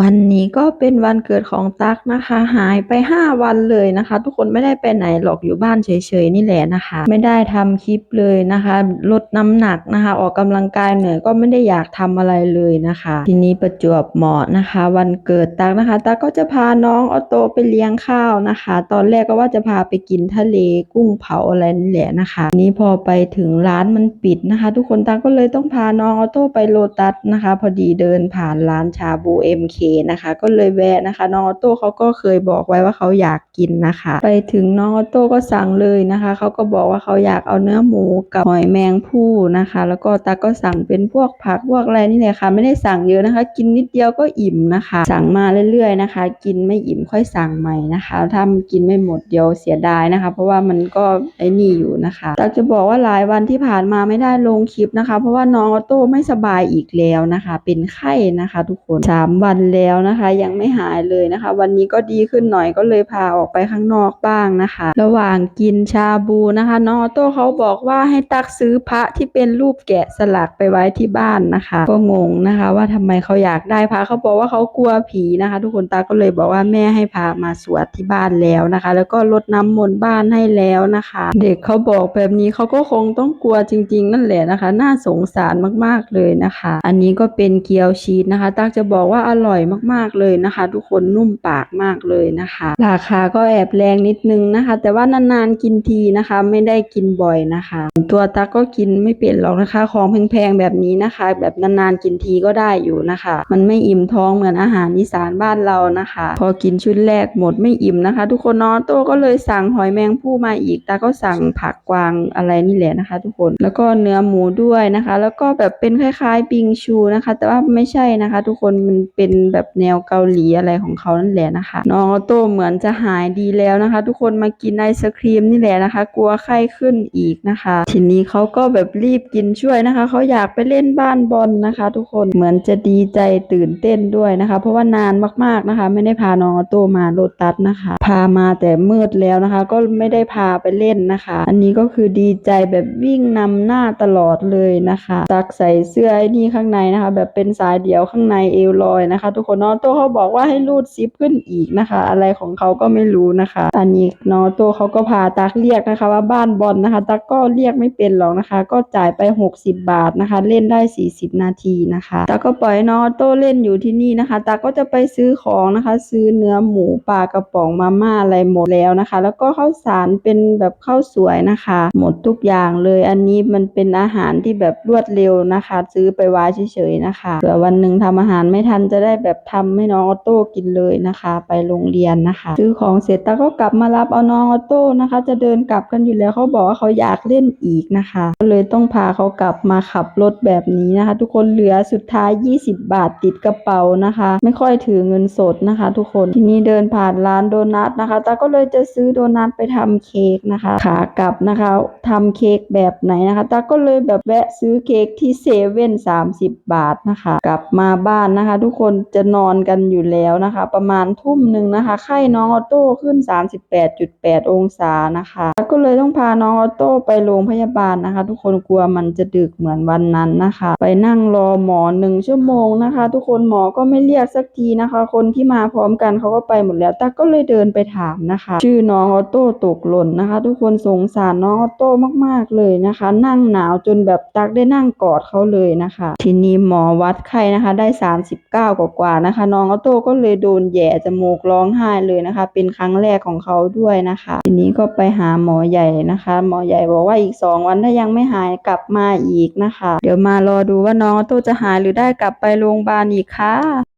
วันนี้ก็เป็นวันเกิดของตั๊กนะคะ หายไป 5 วันเลยนะคะ ทุกคนไม่ได้ไปไหนหรอกอยู่บ้านเฉยๆนี่แหละนะคะ ไม่ได้ทำคลิปเลยนะคะ ลดน้ำหนักนะคะ ออกกำลังกายเหนื่อยก็ไม่ได้อยากทำอะไรเลยนะคะ ทีนี้ประจวบเหมาะนะคะ วันเกิดตั๊กนะคะตั๊กก็จะพาน้องออโตไปเลี้ยงข้าวนะคะ ตอนแรกก็ว่าจะพาไปกินทะเลกุ้งเผาอะไรนี่แหละนะคะทีนี้พอไปถึงร้านมันปิดนะคะ ทุกคนตั๊กก็เลยต้องพาน้องออโตไปโลตัสนะคะ พอดีเดินผ่านร้านชาบู MK นะคะ ก็เลยแวะนะคะ น้องออโต้เขาก็เคยบอกไว้ว่าเขาอยากกินนะคะ ไปถึงน้องออโต้ก็สั่งเลยนะคะเขาก็บอกว่าเขาอยากเอาเนื้อหมูกับหอยแมงผู้นะคะ แล้วก็ตาก็สั่งเป็นพวกผักพวกอะไรนี่แหละค่ะ ไม่ได้สั่งเยอะนะคะ กินนิดเดียวก็อิ่มนะคะ สั่งมาเรื่อยๆนะคะ กินไม่อิ่มค่อยสั่งใหม่นะคะถ้ามันกินไม่หมดเดียวเสียดายนะคะ เพราะว่ามันก็ไอ้นี่อยู่นะคะตักจะบอกว่าหลายวันที่ผ่านมาไม่ได้ลงคลิปนะคะ เพราะว่าน้องออโต้ไม่สบายอีกแล้วนะคะ เป็นไข้นะคะ ทุกคนสามวันแล้วนะคะ ยังไม่หายเลยนะคะ วันนี้ก็ดีขึ้นหน่อยก็เลยพาออกไปข้างนอกบ้างนะคะ ระหว่างกินชาบูนะคะน้องออโต้เขาบอกว่าให้ตักซื้อพระที่เป็นรูปแกะสลักไปไว้ที่บ้านนะคะ ก็งงนะคะ ว่าทำไมเขาอยากได้พระเขาบอกว่าเขากลัวผีนะคะ ทุกคนตาก็เลยบอกว่าแม่ให้พามาสวดที่บ้านแล้วนะคะ แล้วก็รดน้ำมนต์บ้านให้แล้วนะคะ เด็กเขาบอกแบบนี้เขาก็คงต้องกลัวจริง ๆ นั่นแหละนะคะ น่าสงสารมากๆเลยนะคะ อันนี้ก็เป็นเกี๊ยวชีสนะคะตักจะบอกว่าอร่อยอยมากๆเลยนะคะ ทุกคนนุ่มปากมากเลยนะคะ ราคาก็แอบแรงนิดนึงนะคะ แต่ว่านานๆกินทีนะคะ ไม่ได้กินบ่อยนะคะ ตัวตักก็กินไม่เป็นหรอกนะคะ ของแพงๆแบบนี้นะคะ แบบนานๆกินทีก็ได้อยู่นะคะ มันไม่อิ่มท้องเหมือนอาหารอีสานบ้านเรานะคะ พอกินชุดแรกหมดไม่อิ่มนะคะ ทุกคนเนอนโตก็เลยสั่งหอยแมงผู้มาอีกตาก็สั่งผักกวางอะไรนี่แหละนะคะ ทุกคนแล้วก็เนื้อหมูด้วยนะคะ แล้วก็แบบเป็นคล้ายๆบิงชูนะคะ แต่ว่าไม่ใช่นะคะ ทุกคนมันเป็นแบบแนวเกาหลีอะไรของเขานั่นแหละนะคะ น้องออโต้เหมือนจะหายดีแล้วนะคะ ทุกคนมากินไอศครีมนี่แหละนะคะ กลัวไข้ขึ้นอีกนะคะ ทีนี้เขาก็แบบรีบกินช่วยนะคะเขาอยากไปเล่นบ้านบอลนะคะ ทุกคนเหมือนจะดีใจตื่นเต้นด้วยนะคะ เพราะว่านานมากๆนะคะ ไม่ได้พาน้องออโต้มาโลตัสนะคะ พามาแต่มืดแล้วนะคะ ก็ไม่ได้พาไปเล่นนะคะ อันนี้ก็คือดีใจแบบวิ่งนำหน้าตลอดเลยนะคะ ตักใส่เสื้อไอ้นี่ข้างในนะคะ แบบเป็นสายเดี่ยวข้างในเอวลอยนะคะทุกคนน้องออโต้เขาบอกว่าให้รูดซิปขึ้นอีกนะคะ อะไรของเขาก็ไม่รู้นะคะอันนี้น้องออโต้เขาก็พาตักเรียกนะคะ ว่าบ้านบอลนะคะ ตักก็เรียกไม่เป็นหรอกนะคะ ก็จ่ายไป 60 บาทนะคะ เล่นได้ 40 นาทีนะคะตักก็ปล่อยน้องออโตเล่นอยู่ที่นี่นะคะตักก็จะไปซื้อของนะคะ ซื้อเนื้อหมูปลากระป๋องมาม่าอะไรหมดแล้วนะคะ แล้วก็ข้าวสารเป็นแบบข้าวสวยนะคะ หมดทุกอย่างเลยอันนี้มันเป็นอาหารที่แบบรวดเร็วนะคะ ซื้อไปไว้เฉยๆนะคะเผื่อวันหนึ่งทำอาหารไม่ทันจะได้แบบทำให้น้องออโต้กินเลยนะคะ ไปโรงเรียนนะคะซื้อของเสร็จตาก็กลับมารับเอาน้องออโต้นะคะ จะเดินกลับกันอยู่แล้วเขาบอกว่าเขาอยากเล่นอีกนะคะก็เลยต้องพาเขากลับมาขับรถแบบนี้นะคะ ทุกคนเหลือสุดท้าย 20 บาทติดกระเป๋านะคะ ไม่ค่อยถือเงินสดนะคะ ทุกคนทีนี้เดินผ่านร้านโดนัทนะคะตาก็เลยจะซื้อโดนัทไปทำเค้กนะคะ ขากลับนะคะทำเค้กแบบไหนนะคะตาก็เลยแบบแวะซื้อเค้กที่เซเว่น30บาทนะคะ กลับมาบ้านนะคะ ทุกคนจะนอนกันอยู่แล้วนะคะ ประมาณทุ่มหนึ่งนะคะ ไข้น้องออโต้ขึ้น 38.8 องศานะคะ ก็เลยต้องพาน้องออโต้ไปโรงพยาบาลนะคะ ทุกคนกลัวมันจะดึกเหมือนวันนั้นนะคะ ไปนั่งรอหมอหนึ่งชั่วโมงนะคะ ทุกคนหมอก็ไม่เรียกสักทีนะคะ คนที่มาพร้อมกันเขาก็ไปหมดแล้วตาก็เลยเดินไปถามนะคะ ชื่อน้องออโต้ตกหล่นนะคะ ทุกคนสงสารน้องออโต้มากๆเลยนะคะ นั่งหนาวจนแบบตักได้นั่งกอดเขาเลยนะคะ ทีนี้หมอวัดไข้นะคะ ได้ 39กว่าว่านะคะ น้องออโต้ก็เลยโดนแย่จมูกร้องไห้เลยนะคะ เป็นครั้งแรกของเขาด้วยนะคะ ทีนี้ก็ไปหาหมอใหญ่นะคะ หมอใหญ่บอกว่าอีก 2 วันถ้ายังไม่หายกลับมาอีกนะคะ เดี๋ยวมารอดูว่าน้องออโต้จะหายหรือได้กลับไปโรงพยาบาลอีกค่ะ